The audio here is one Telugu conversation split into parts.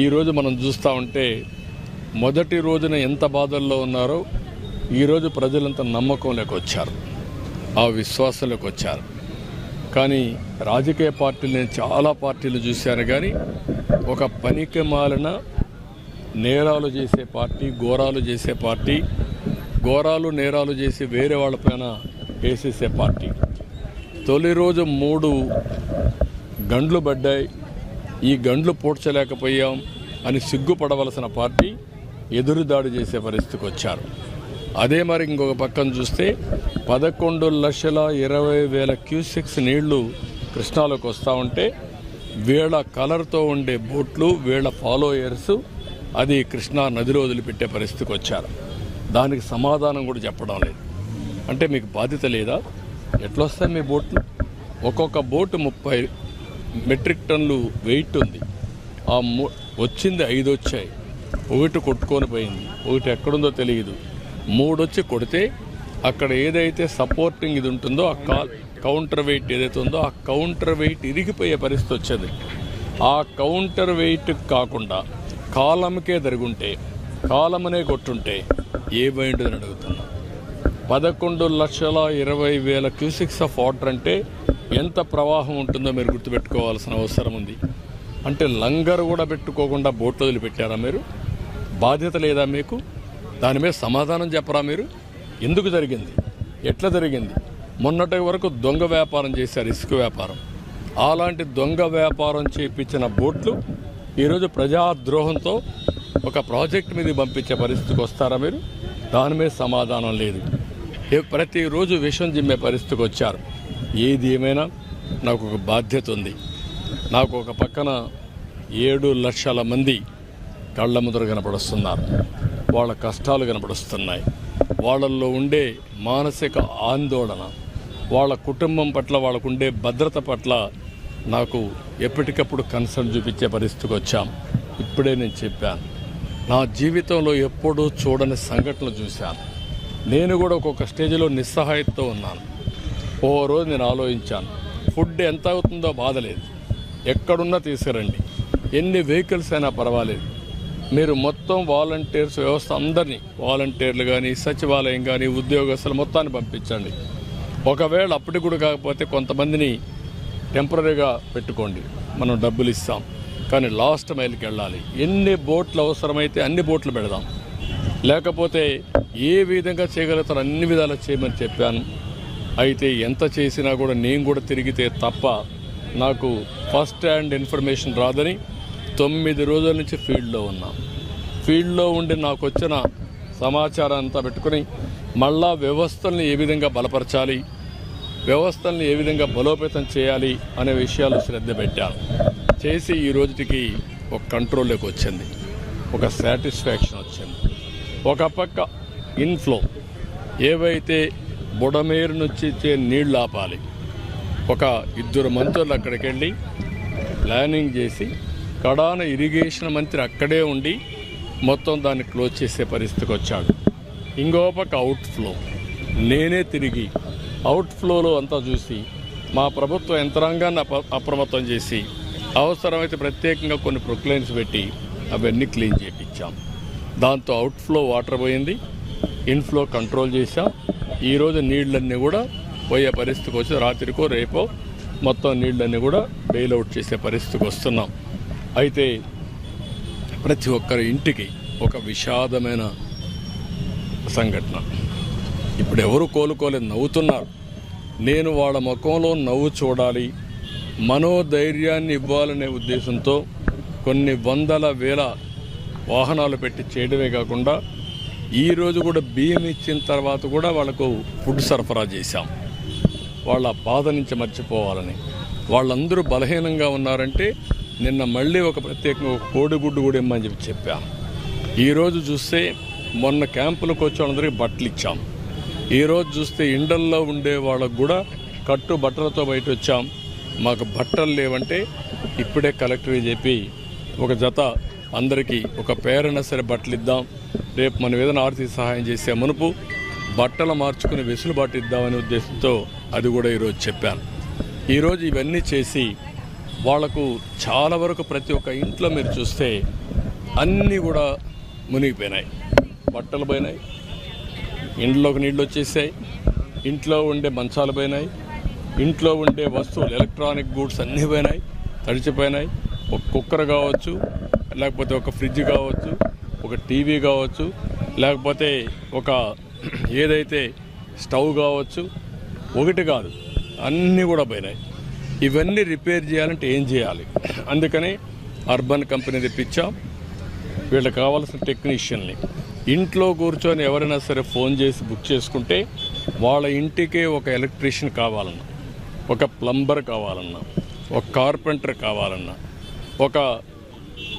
ఈరోజు మనం చూస్తూ ఉంటే మొదటి రోజున ఎంత బాధల్లో ఉన్నారో ఈరోజు ప్రజలంతా నమ్మకంలోకి వచ్చారు. ఆ విశ్వాసంలోకి వచ్చారు. కానీ రాజకీయ పార్టీలు నేను చాలా పార్టీలు చూశాను కానీ ఒక పనికి మాలిన నేరాలు చేసే పార్టీ ఘోరాలు చేసే పార్టీ ఘోరాలు నేరాలు చేసి వేరే వాళ్ళపైన వేసేసే పార్టీ. తొలి రోజు మూడు గండ్లు పడ్డాయి. ఈ గండ్లు పూడ్చలేకపోయాం అని సిగ్గుపడవలసిన పార్టీ ఎదురుదాడి చేసే పరిస్థితికి వచ్చారు. అదే మరి ఇంకొక పక్కన చూస్తే పదకొండు లక్షల ఇరవై వేల క్యూసెక్స్ నీళ్ళు కృష్ణాలోకి వస్తూ ఉంటే వీళ్ళ కలర్తో ఉండే బోట్లు వీళ్ళ ఫాలోయర్స్ అది కృష్ణా నదిలో వదిలిపెట్టే పరిస్థితికి వచ్చారు. దానికి సమాధానం కూడా చెప్పడం లేదు. అంటే మీకు బాధ్యత లేదా? ఎట్లొస్తాయి మీ బోట్లు? ఒక్కొక్క బోటు ముప్పై మెట్రిక్ టన్నులు వెయిట్ ఉంది. ఆ వచ్చింది ఐదు వచ్చాయి. ఒకటి కొట్టుకొని పోయింది. ఒకటి ఎక్కడుందో తెలియదు. మూడు వచ్చి కొడితే అక్కడ ఏదైతే సపోర్టింగ్ ఇది ఉంటుందో ఆ కా- కౌంటర్ వెయిట్ ఏదైతే ఉందో ఆ కౌంటర్ వెయిట్ ఇరిగిపోయే పరిస్థితి వచ్చింది. ఆ కౌంటర్ వెయిట్ కాకుండా కాలంకే జరుగుంటే కాలమనే కొట్టుంటే ఏమైందని అడుగుతున్నా. పదకొండు లక్షల ఇరవై వేల క్యూసిక్స్ ఆఫ్ వాటర్ అంటే ఎంత ప్రవాహం ఉంటుందో మీరు గుర్తుపెట్టుకోవాల్సిన అవసరం ఉంది. అంటే లంగర్ కూడా పెట్టుకోకుండా బోట్లు వదిలిపెట్టారా మీరు? బాధ్యత లేదా మీకు? దాని మీద సమాధానం చెప్పరా మీరు? ఎందుకు జరిగింది? ఎట్లా జరిగింది? మొన్నటి వరకు దొంగ వ్యాపారం చేశారు ఇసుక వ్యాపారం. అలాంటి దొంగ వ్యాపారం చేయించిన బోట్లు ఈరోజు ప్రజాద్రోహంతో ఒక ప్రాజెక్ట్ మీద పంపించే పరిస్థితికి వస్తారా మీరు? దాని మీద సమాధానం లేదు. ప్రతిరోజు విషం జిమ్మే పరిస్థితికి వచ్చారు. ఏది ఏమైనా నాకు ఒక బాధ్యత ఉంది నాకు ఒక పక్కన ఏడు లక్షల మంది కళ్ళ ముద్ర కనపడుస్తున్నారు. వాళ్ళ కష్టాలు కనపడుస్తున్నాయి. వాళ్ళల్లో ఉండే మానసిక ఆందోళన వాళ్ళ కుటుంబం పట్ల వాళ్ళకుండే భద్రత పట్ల నాకు ఎప్పటికప్పుడు కన్సర్న్ చూపించే పరిస్థితికి వచ్చాం. ఇప్పుడే నేను చెప్పాను. నా జీవితంలో ఎప్పుడూ చూడని సంఘటనలు చూశాను. నేను కూడా ఒక్కొక్క స్టేజ్లో నిస్సహాయంతో ఉన్నాను. ఓ రోజు నేను ఆలోచించాను ఫుడ్ ఎంత అవుతుందో బాధలేదు ఎక్కడున్నా తీసుకురండి. ఎన్ని వెహికల్స్ అయినా పర్వాలేదు. మీరు మొత్తం వాలంటీర్స్ వ్యవస్థ అందరినీ వాలంటీర్లు కానీ సచివాలయం కానీ ఉద్యోగస్తులు మొత్తాన్ని పంపించండి. ఒకవేళ అప్పటికి కూడా కాకపోతే కొంతమందిని టెంపరీగా పెట్టుకోండి. మనం డబ్బులు ఇస్తాం. కానీ లాస్ట్ మైల్కి వెళ్ళాలి. ఎన్ని బోట్లు అవసరమైతే అన్ని బోట్లు పెడదాం. లేకపోతే ఏ విధంగా చేయగలుగుతారో అన్ని విధాలు చేయమని చెప్పాను. అయితే ఎంత చేసినా కూడా నేను కూడా తిరిగితే తప్ప నాకు ఫస్ట్ హ్యాండ్ ఇన్ఫర్మేషన్ రాదని తొమ్మిది రోజుల నుంచి ఫీల్డ్లో ఉన్నా. ఫీల్డ్లో ఉండి నాకు వచ్చిన సమాచారం అంతా పెట్టుకుని మళ్ళా వ్యవస్థల్ని ఏ విధంగా బలపరచాలి వ్యవస్థల్ని ఏ విధంగా బలోపేతం చేయాలి అనే విషయాలు శ్రద్ధ పెట్టాను చేసి ఈ రోజుటికి ఒక కంట్రోల్లోకి వచ్చింది. ఒక సాటిస్ఫాక్షన్ వచ్చింది. ఒక పక్క ఇన్ఫ్లో ఏవైతే బుడమేరు నుంచి ఇచ్చే నీళ్ళు ఆపాలి. ఒక ఇద్దరు మంత్రులు అక్కడికి వెళ్ళి ప్లానింగ్ చేసి కడాన ఇరిగేషన్ మంత్రి అక్కడే ఉండి మొత్తం దాన్ని క్లోజ్ చేసే పరిస్థితికి వచ్చాడు. ఇంకో పక్క అవుట్ ఫ్లో నేనే తిరిగి అవుట్ ఫ్లోలో అంతా చూసి మా ప్రభుత్వ యంత్రాంగాన్ని అప్రమత్తం చేసి అవసరమైతే ప్రత్యేకంగా కొన్ని ప్రొక్లైన్స్ పెట్టి అవన్నీ క్లీన్ చేయించాం దాంతో అవుట్ ఫ్లో వాటర్ పోయింది. ఇన్ఫ్లో కంట్రోల్ చేశాం. ఈరోజు నీళ్ళన్నీ కూడా పోయే పరిస్థితికి వచ్చి రాత్రికో రేపో మొత్తం నీళ్ళన్నీ కూడా బెయిల్అవుట్ చేసే పరిస్థితికి వస్తున్నాం. అయితే ప్రతి ఒక్కరి ఇంటికి ఒక విషాదమైన సంఘటన. ఇప్పుడు ఎవరు కోలుకోలేదు నవ్వుతున్నారు. నేను వాళ్ళ ముఖంలో నవ్వు చూడాలి మనోధైర్యాన్ని ఇవ్వాలనే ఉద్దేశంతో కొన్ని వందల వేల వాహనాలు పెట్టి చేయడమే కాకుండా ఈరోజు కూడా బియ్యం ఇచ్చిన తర్వాత కూడా వాళ్ళకు ఫుడ్ సరఫరా చేశాం. వాళ్ళ బాధ నుంచి మర్చిపోవాలని. వాళ్ళందరూ బలహీనంగా ఉన్నారంటే నిన్న మళ్ళీ ఒక ప్రత్యేకంగా ఒక కోడిగుడ్డు కూడా ఇమ్మని చెప్పి చెప్పాం. ఈరోజు చూస్తే మొన్న క్యాంపులకు వచ్చే వాళ్ళందరికీ బట్టలు ఇచ్చాం. ఈరోజు చూస్తే ఇండల్లో ఉండే వాళ్ళకు కూడా కట్టు బట్టలతో బయట వచ్చాం. మాకు బట్టలు లేవంటే ఇప్పుడే కలెక్టర్కి చెప్పి ఒక జత అందరికీ ఒక పేరైనా సరే బట్టలు ఇద్దాం. రేపు మనం ఏదైనా ఆర్థిక సహాయం చేసే మునుపు బట్టలు మార్చుకుని వెసులుబాటు ఇద్దామనే ఉద్దేశంతో అది కూడా ఈరోజు చెప్పాను. ఈరోజు ఇవన్నీ చేసి వాళ్ళకు చాలా వరకు ప్రతి ఒక్క ఇంట్లో మీరు చూస్తే అన్నీ కూడా మునిగిపోయినాయి. బట్టలు పోయినాయి. ఇంట్లోకి నీళ్ళు వచ్చేసాయి. ఇంట్లో ఉండే మంచాలు పోయినాయి. ఇంట్లో ఉండే వస్తువులు ఎలక్ట్రానిక్ గూడ్స్ అన్నీ పోయినాయి. తడిచిపోయినాయి. ఒక కుక్కర్ కావచ్చు లేకపోతే ఒక ఫ్రిడ్జ్ కావచ్చు ఒక టీవీ కావచ్చు లేకపోతే ఒక ఏదైతే స్టవ్ కావచ్చు ఒకటి కాదు అన్నీ కూడా పోయినాయి. ఇవన్నీ రిపేర్ చేయాలంటే ఏం చేయాలి? అందుకని అర్బన్ కంపెనీ తెప్పించాం. వీళ్ళకి కావాల్సిన టెక్నీషియన్ని. ఇంట్లో కూర్చొని ఎవరైనా సరే ఫోన్ చేసి బుక్ చేసుకుంటే వాళ్ళ ఇంటికే ఒక ఎలక్ట్రీషియన్ కావాలన్నా ఒక ప్లంబర్ కావాలన్నా ఒక కార్పెంటర్ కావాలన్నా ఒక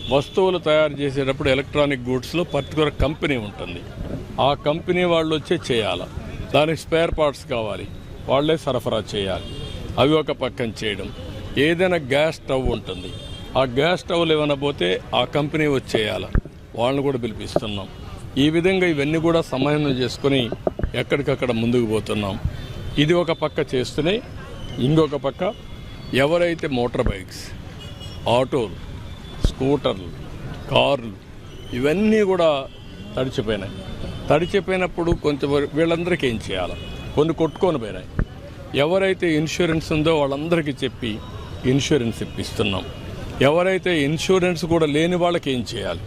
వస్తువులు తయారు చేసేటప్పుడు ఎలక్ట్రానిక్ గూడ్స్లో పర్టికులర్ కంపెనీ ఉంటుంది. ఆ కంపెనీ వాళ్ళు వచ్చే చేయాలి. దానికి స్పేర్ పార్ట్స్ కావాలి. వాళ్ళే సరఫరా చేయాలి. అవి ఒక పక్కన చేయడం. ఏదైనా గ్యాస్ స్టవ్ ఉంటుంది. ఆ గ్యాస్ స్టవ్లు ఏమైనా పోతే ఆ కంపెనీ వచ్చేయాలి. వాళ్ళని కూడా పిలిపిస్తున్నాం. ఈ విధంగా ఇవన్నీ కూడా సమన్వయం చేసుకొని ఎక్కడికక్కడ ముందుకు పోతున్నాం. ఇది ఒక పక్క చేస్తూనే ఇంకొక పక్క ఎవరైతే మోటార్ బైక్స్ ఆటోలు స్కూటర్లు కార్లు ఇవన్నీ కూడా తడిచిపోయినాయి. తడిచిపోయినప్పుడు కొంచెం వీళ్ళందరికీ ఏం చేయాలి? కొన్ని కొట్టుకొని పోయినాయి. ఎవరైతే ఇన్సూరెన్స్ ఉందో వాళ్ళందరికీ చెప్పి ఇన్సూరెన్స్ ఇప్పిస్తున్నాం. ఎవరైతే ఇన్సూరెన్స్ కూడా లేని వాళ్ళకి ఏం చేయాలి?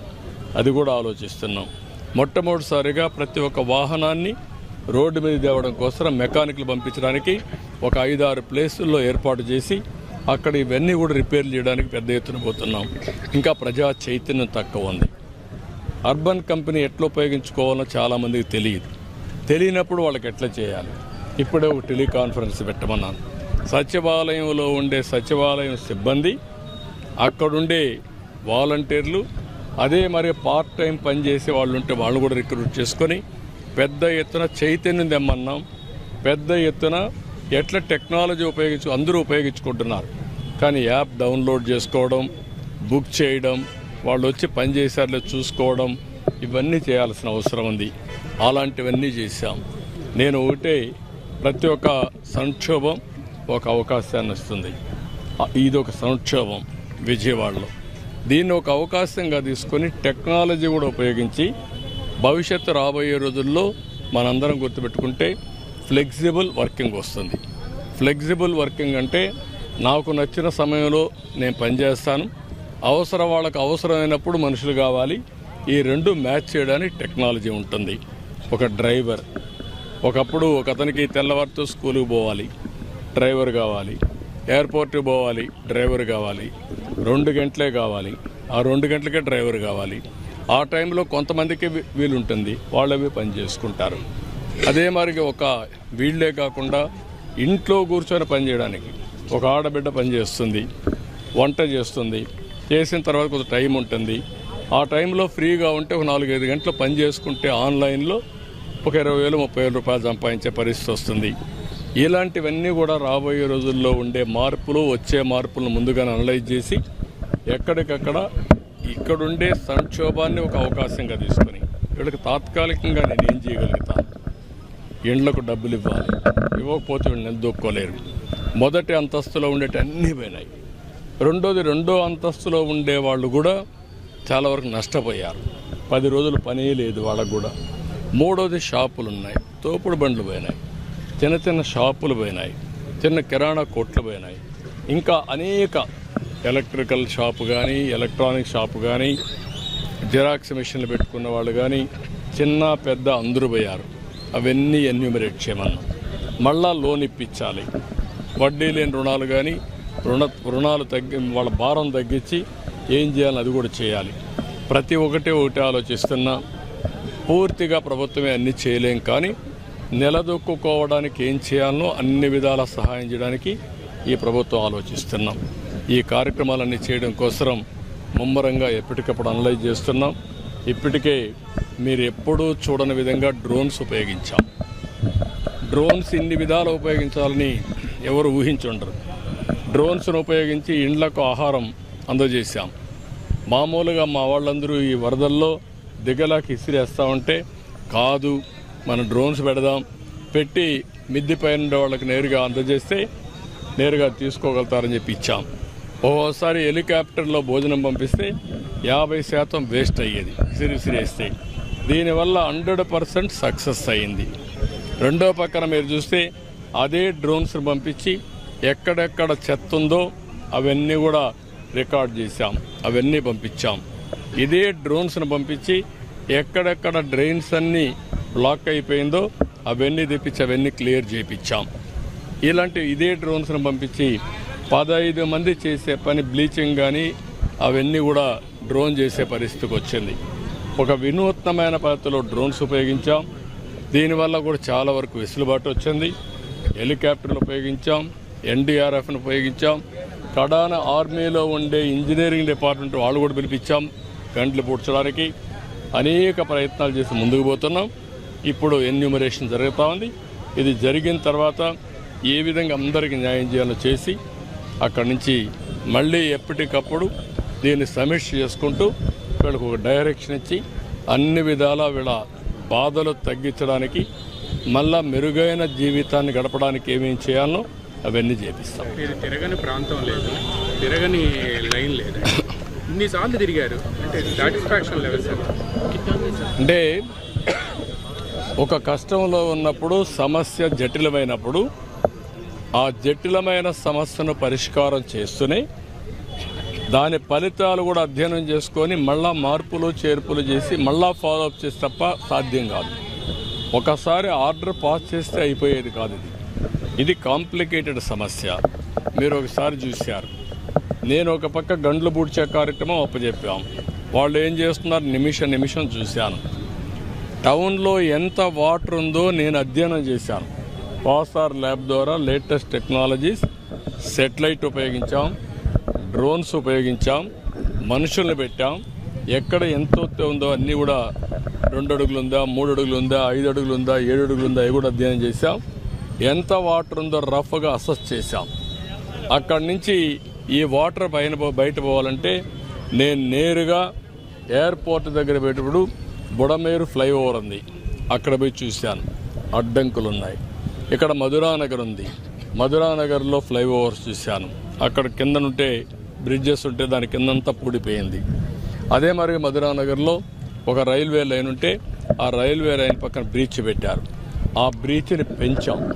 అది కూడా ఆలోచిస్తున్నాం. మొట్టమొదటిసారిగా ప్రతి ఒక్క వాహనాన్ని రోడ్డు మీద తేవడం కోసం మెకానిక్లు పంపించడానికి ఒక ఐదారు ప్లేసుల్లో ఏర్పాటు చేసి అక్కడ ఇవన్నీ కూడా రిపేర్ చేయడానికి పెద్ద ఎత్తున పోతున్నాం. ఇంకా ప్రజా చైతన్యం తక్కువ ఉంది. అర్బన్ కంపెనీ ఎట్లా ఉపయోగించుకోవాలో చాలామందికి తెలియదు. తెలియనప్పుడు వాళ్ళకి ఎట్లా చేయాలి? ఇప్పుడే ఒక టెలికాన్ఫరెన్స్ పెట్టమన్నాను. సచివాలయంలో ఉండే సచివాలయం సిబ్బంది అక్కడుండే వాలంటీర్లు అదే మరి పార్ట్ టైం పనిచేసే వాళ్ళు ఉంటే వాళ్ళు కూడా రిక్రూట్ చేసుకొని పెద్ద ఎత్తున చైతన్యం తెమ్మన్నాం. పెద్ద ఎత్తున ఎట్లా టెక్నాలజీ ఉపయోగించు అందరూ ఉపయోగించుకుంటున్నారు. కానీ యాప్ డౌన్లోడ్ చేసుకోవడం బుక్ చేయడం వాళ్ళు వచ్చి పనిచేసేలా చూసుకోవడం ఇవన్నీ చేయాల్సిన అవసరం ఉంది. అలాంటివన్నీ చేశాం. నేను ఒకటే ప్రతి ఒక్క సంక్షోభం ఒక అవకాశాన్ని ఇస్తుంది. ఇది ఒక సంక్షోభం విజయవాడలో. దీన్ని ఒక అవకాశంగా తీసుకొని టెక్నాలజీ కూడా ఉపయోగించి భవిష్యత్తు రాబోయే రోజుల్లో మనందరం గుర్తుపెట్టుకుంటే ఫ్లెక్సిబుల్ వర్కింగ్ వస్తుంది. ఫ్లెక్సిబుల్ వర్కింగ్ అంటే నాకు నచ్చిన సమయంలో నేను పనిచేస్తాను. అవసరం వాళ్ళకు అవసరమైనప్పుడు మనుషులు కావాలి. ఈ రెండు మ్యాచ్ చేయడానికి టెక్నాలజీ ఉంటుంది. ఒక డ్రైవర్. ఒకప్పుడు ఒక అతనికి తెల్లవారితో స్కూల్కి పోవాలి. డ్రైవర్ కావాలి. ఎయిర్పోర్ట్కి పోవాలి. డ్రైవర్ కావాలి. రెండు గంటలే కావాలి. ఆ రెండు గంటలకే డ్రైవర్ కావాలి. ఆ టైంలో కొంతమందికి వీ- వీలుంటుంది. వాళ్ళవి పని చేసుకుంటారు. అదే మరి ఒక వీళ్ళే కాకుండా ఇంట్లో కూర్చొని పని చేయడానికి ఒక ఆడబిడ్డ పని చేస్తుంది వంట చేస్తుంది చేసిన తర్వాత కొంత టైం ఉంటుంది. ఆ టైంలో ఫ్రీగా ఉంటే ఒక నాలుగైదు గంటలు పని చేసుకుంటే ఆన్లైన్లో ఒక ఇరవై వేలు ముప్పై వేల రూపాయలు సంపాదించే పరిస్థితి వస్తుంది. ఇలాంటివన్నీ కూడా రాబోయే రోజుల్లో ఉండే మార్పులు వచ్చే మార్పులను ముందుగానే అనలైజ్ చేసి ఎక్కడికక్కడ ఇక్కడుండే సంక్షోభాన్ని ఒక అవకాశంగా తీసుకొని వీళ్ళకి తాత్కాలికంగా నేను ఏం చేయగలుగుతాను? ఇండ్లకు డబ్బులు ఇవ్వాలి. ఇవ్వకపోతే వీళ్ళు నిలదొక్కోలేరు మొదటి అంతస్తులో ఉండేటి అన్నీ పోయినాయి. రెండోది రెండో అంతస్తులో ఉండే వాళ్ళు కూడా చాలా వరకు నష్టపోయారు. పది రోజులు పని లేదు వాళ్ళకు కూడా. మూడోది షాపులు ఉన్నాయి. తోపుడు బండ్లు పోయినాయి. చిన్న చిన్న షాపులు పోయినాయి. చిన్న కిరాణా కొట్లు పోయినాయి. ఇంకా అనేక ఎలక్ట్రికల్ షాపు కానీ ఎలక్ట్రానిక్ షాపు కానీ జిరాక్స్ మిషన్లు పెట్టుకున్న వాళ్ళు కానీ చిన్న పెద్ద అందరూ పోయారు. అవన్నీ ఎన్యూమరేట్ చేయమన్నాం మళ్ళా లోన్ ఇప్పించాలి. వడ్డీ లేని రుణాలు కానీ రుణ రుణాలు తగ్గి వాళ్ళ భారం తగ్గించి ఏం చేయాలని అది కూడా చేయాలి. ప్రతి ఒక్కటి ఒకటి ఆలోచిస్తున్నా. పూర్తిగా ప్రభుత్వమే అన్నీ చేయలేం కానీ నిలదొక్కుకోవడానికి ఏం చేయాలనో అన్ని విధాల సహాయం చేయడానికి ఈ ప్రభుత్వం ఆలోచిస్తున్నాం. ఈ కార్యక్రమాలన్నీ చేయడం కోసం ముమ్మరంగా ఎప్పటికప్పుడు అనలైజ్ చేస్తున్నాం. ఇప్పటికే మీరు ఎప్పుడూ చూడని విధంగా డ్రోన్స్ ఉపయోగించాం డ్రోన్స్ ఇన్ని విధాలు ఉపయోగించాలని ఎవరు ఊహించుండరు. డ్రోన్స్ను ఉపయోగించి ఇండ్లకు ఆహారం అందజేశాం. మామూలుగా మా వాళ్ళందరూ ఈ వరదల్లో దిగలాకి ఇసిరేస్తూ ఉంటే కాదు మన డ్రోన్స్ పెడదాం పెట్టి మిద్ది పైన ఉండే వాళ్ళకి నేరుగా అందజేస్తే నేరుగా తీసుకోగలుగుతారని చెప్పి ఇచ్చాం. ఓసారి హెలికాప్టర్లో భోజనం పంపిస్తే యాభై శాతం వేస్ట్ అయ్యేది. సిరిసిరేస్తే దీనివల్ల హండ్రెడ్ పర్సెంట్ సక్సెస్ అయింది. రెండో పక్కన మీరు చూస్తే అదే డ్రోన్స్ పంపించి ఎక్కడెక్కడ చెత్త ఉందో అవన్నీ కూడా రికార్డ్ చేశాం. అవన్నీ పంపించాం. ఇదే డ్రోన్స్ను పంపించి ఎక్కడెక్కడ డ్రైన్స్ అన్నీ బ్లాక్ అయిపోయిందో అవన్నీ తెప్పించి అవన్నీ క్లియర్ చేయించాం ఇలాంటి ఇదే డ్రోన్స్ను పంపించి పదహైదు మంది చేసే పని బ్లీచింగ్ కానీ అవన్నీ కూడా డ్రోన్ చేసే పరిస్థితికి వచ్చింది. ఒక వినూత్నమైన పద్ధతిలో డ్రోన్స్ ఉపయోగించాం. దీనివల్ల కూడా చాలా వరకు వెసులుబాటు వచ్చింది. హెలికాప్టర్లు ఉపయోగించాం ఎన్డీఆర్ఎఫ్ను ఉపయోగించాం. కడాన ఆర్మీలో ఉండే ఇంజనీరింగ్ డిపార్ట్మెంట్ వాళ్ళు కూడా పిలిపించాం గంటలు పూడ్చడానికి. అనేక ప్రయత్నాలు చేసి ముందుకు పోతున్నాం. ఇప్పుడు ఎన్యూమరేషన్ జరుగుతూ ఉంది. ఇది జరిగిన తర్వాత ఏ విధంగా అందరికీ న్యాయం చేయాలో చేసి అక్కడి నుంచి మళ్ళీ ఎప్పటికప్పుడు దీన్ని సమీక్ష చేసుకుంటూ వీళ్ళకు ఒక డైరెక్షన్ ఇచ్చి అన్ని విధాలా వీళ్ళ బాధలు తగ్గించడానికి మళ్ళా మెరుగైన జీవితాన్ని గడపడానికి ఏమేం చేయాలో అవన్నీ చేపిస్తాం. తిరగని ప్రాంతం లేదు తిరగని లైన్ లేదు. ఇన్నిసార్లు తిరిగారు? అంటే సాటిస్ఫాక్షన్ లెవెల్ సార్ అంటే ఒక కష్టంలో ఉన్నప్పుడు సమస్య జటిలమైనప్పుడు ఆ జటిలమైన సమస్యను పరిష్కారం చేస్తూనే దాని ఫలితాలు కూడా అధ్యయనం చేసుకొని మళ్ళా మార్పులు చేర్పులు చేసి మళ్ళా ఫాలో అప్ చేసి తప్ప సాధ్యం కాదు. ఒకసారి ఆర్డర్ పాస్ చేస్తే అయిపోయేది కాదు ఇది. ఇది కాంప్లికేటెడ్ సమస్య. మీరు ఒకసారి చూశారు. నేను ఒక పక్క గండ్లు పూడ్చే కార్యక్రమం అప్పచెప్పాం వాళ్ళు ఏం చేస్తున్నారు? నిమిషం నిమిషం చూశాను. టౌన్లో ఎంత వాటర్ ఉందో నేను అధ్యయనం చేశాను. పాసార్ ల్యాబ్ ద్వారా లేటెస్ట్ టెక్నాలజీస్ సెటిలైట్ ఉపయోగించాం. డ్రోన్స్ ఉపయోగించాం మనుషుల్ని పెట్టాం. ఎక్కడ ఎంత ఉందో అన్నీ కూడా రెండు అడుగులు ఉందా మూడు అడుగులు ఉందా ఐదు అడుగులు ఉందా ఏడు అడుగులు ఉందా అవి కూడా అధ్యయనం చేశాం. ఎంత వాటర్ ఉందో రఫ్గా అసెస్ చేశాం. అక్కడి నుంచి ఈ వాటర్ పైన బయట పోవాలంటే నేను నేరుగా ఎయిర్పోర్ట్ దగ్గర పెట్టినప్పుడు బుడమేరు ఫ్లైఓవర్ ఉంది. అక్కడ పోయి చూశాను. అడ్డంకులు ఉన్నాయి ఇక్కడ మధురానగర్ ఉంది. మధురానగర్లో ఫ్లైఓవర్స్ చూశాను. అక్కడ కిందనుంటే బ్రిడ్జెస్ ఉంటే దాని కిందంతా పూడిపోయింది. అదే మరి మధురానగర్లో ఒక రైల్వే లైన్ ఉంటే ఆ రైల్వే లైన్ పక్కన బ్రీచ్ పెట్టారు. ఆ బ్రీచ్ని పెంచాం.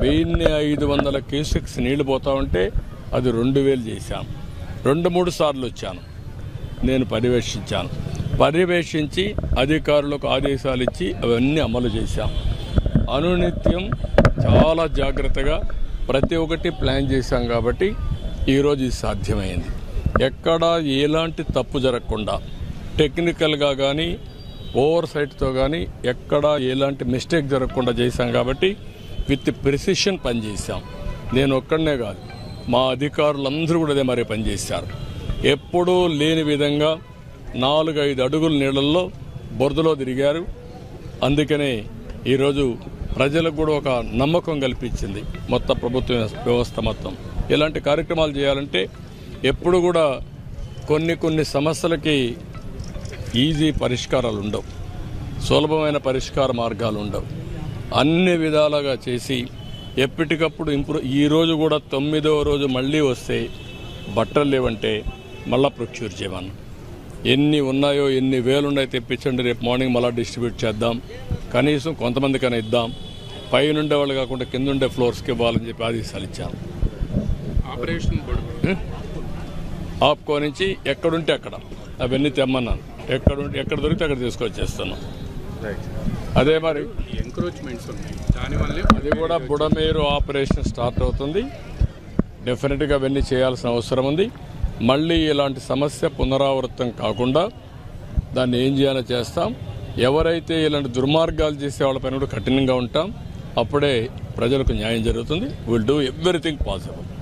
వెయ్యిన్ని ఐదు వందల క్యూసెక్స్ నీళ్ళు పోతా ఉంటే అది రెండు వేలు చేశాను రెండు మూడు సార్లు వచ్చాను. నేను పర్యవేక్షించాను. పర్యవేక్షించి అధికారులకు ఆదేశాలు ఇచ్చి అవన్నీ అమలు చేశాం. అనునిత్యం చాలా జాగ్రత్తగా ప్రతి ఒక్కటి ప్లాన్ చేశాం కాబట్టి ఈరోజు ఇది సాధ్యమైంది. ఎక్కడా ఎలాంటి తప్పు జరగకుండా టెక్నికల్గా కానీ ఓవర్ సైట్తో కానీ ఎక్కడా ఎలాంటి మిస్టేక్ జరగకుండా చేశాం కాబట్టి విత్ ప్రిసిషన్ పనిచేశాం. నేను ఒక్కడనే కాదు మా అధికారులందరూ కూడా అదే మరి పనిచేశారు. ఎప్పుడూ లేని విధంగా నాలుగైదు అడుగుల నీళ్ళల్లో బురదలో తిరిగారు. అందుకనే ఈరోజు ప్రజలకు కూడా ఒక నమ్మకం కల్పించింది మొత్తం ప్రభుత్వ వ్యవస్థ మొత్తం. ఇలాంటి కార్యక్రమాలు చేయాలంటే ఎప్పుడు కూడా కొన్ని కొన్ని సమస్యలకి ఈజీ పరిష్కారాలు ఉండవు. సులభమైన పరిష్కార మార్గాలు ఉండవు. అన్ని విధాలుగా చేసి ఎప్పటికప్పుడు ఇంప్రూవ్ ఈ రోజు కూడా తొమ్మిదవ రోజు మళ్ళీ వస్తే బట్టలు లేవంటే మళ్ళా ప్రొక్యూర్ చేయమను. ఎన్ని ఉన్నాయో ఎన్ని వేలు ఉన్నాయో తెప్పించండి. రేపు మార్నింగ్ మళ్ళీ డిస్ట్రిబ్యూట్ చేద్దాం. కనీసం కొంతమందికైనా ఇద్దాం. పైన ఉండే వాళ్ళు కాకుండా కింద ఉండే ఫ్లోర్స్కి ఇవ్వాలని చెప్పి ఆదేశాలు ఇచ్చాను ఆప్కో నుంచి ఎక్కడుంటే అక్కడ. అవన్నీ తెమ్మన్నాను. ఎక్కడ ఉంటే ఎక్కడ దొరికితే అక్కడ తీసుకొచ్చేస్తున్నాం అదే మరి ఎంక్రోచ్మెంట్స్ ఉన్నాయి. దానివల్లే అది కూడా బుడమేరు ఆపరేషన్ స్టార్ట్ అవుతుంది. డెఫినెట్గా అవన్నీ చేయాల్సిన అవసరం ఉంది. మళ్ళీ ఇలాంటి సమస్య పునరావృతం కాకుండా దాన్ని ఏం చేయాలో చేస్తాం. ఎవరైతే ఇలాంటి దుర్మార్గాలు చేసే వాళ్ళ పైన కూడా కఠినంగా ఉంటాం. అప్పుడే ప్రజలకు న్యాయం జరుగుతుంది. Will do everything possible